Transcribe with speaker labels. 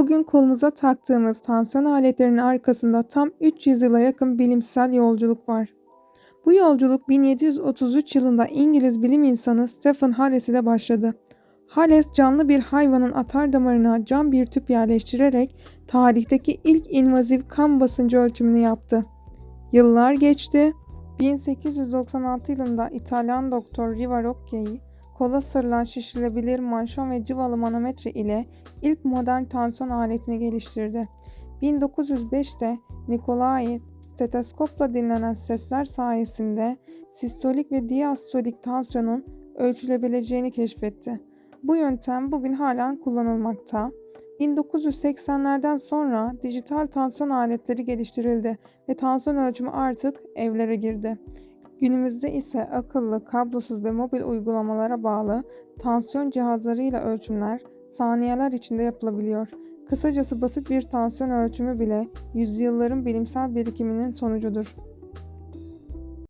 Speaker 1: Bugün kolumuza taktığımız tansiyon aletlerinin arkasında tam 300 yıla yakın bilimsel yolculuk var. Bu yolculuk 1733 yılında İngiliz bilim insanı Stephen Hales ile başladı. Hales canlı bir hayvanın atar damarına cam bir tüp yerleştirerek tarihteki ilk invaziv kan basıncı ölçümünü yaptı. Yıllar geçti. 1896 yılında İtalyan doktor Riva Rocchi'yi kola sarılan şişirilebilir manşon ve cıvalı manometre ile ilk modern tansiyon aletini geliştirdi. 1905'te Nikolai steteskopla dinlenen sesler sayesinde sistolik ve diastolik tansiyonun ölçülebileceğini keşfetti. Bu yöntem bugün halen kullanılmakta. 1980'lerden sonra dijital tansiyon aletleri geliştirildi ve tansiyon ölçümü artık evlere girdi. Günümüzde ise akıllı, kablosuz ve mobil uygulamalara bağlı tansiyon cihazlarıyla ölçümler saniyeler içinde yapılabiliyor. Kısacası basit bir tansiyon ölçümü bile yüzyılların bilimsel birikiminin sonucudur.